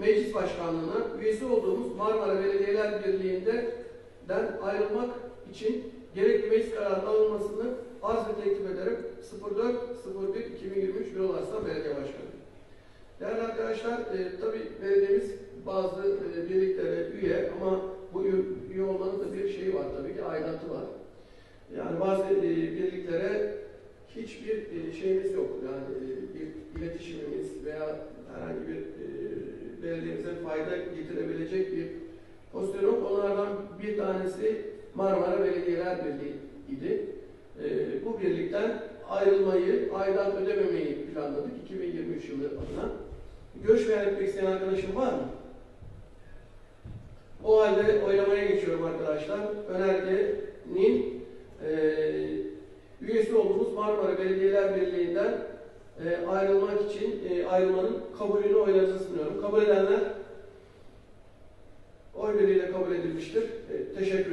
meclis başkanlığına üyesi olduğumuz Marmara Belediyeler Birliği'nden ayrılmak için gerekli meclis kararının alınmasını arz ve teklif ederim. 04.01.2023 Yol Arslan Belediye Başkanı. Değerli arkadaşlar, e, tabii belediyemiz bazı e, birliklere üye ama bu üye olmanın da bir şeyi var tabii ki aidatı var. Yani bazı e, birliklere hiçbir e, şeyimiz yok. Yani e, bir iletişimimiz veya herhangi bir e, belediyemize fayda getirebilecek bir pozisyon. Onlardan bir tanesi Marmara Belediyeler Birliği idi. E, bu birlikten ayrılmayı, aidat ödememeyi planladık 2023 yılı adına. Görüş etmek isteyen arkadaşım var mı? O halde oylamaya geçiyorum arkadaşlar. Önergenin eee üyesi olduğumuz Marmara Belediyeler Birliği'nden eee, ayrılmak için eee, ayrılmanın kabulünü oylarınıza sunuyorum. Kabul edenler oy birliğiyle kabul edilmiştir. Eee, teşekkür ederim.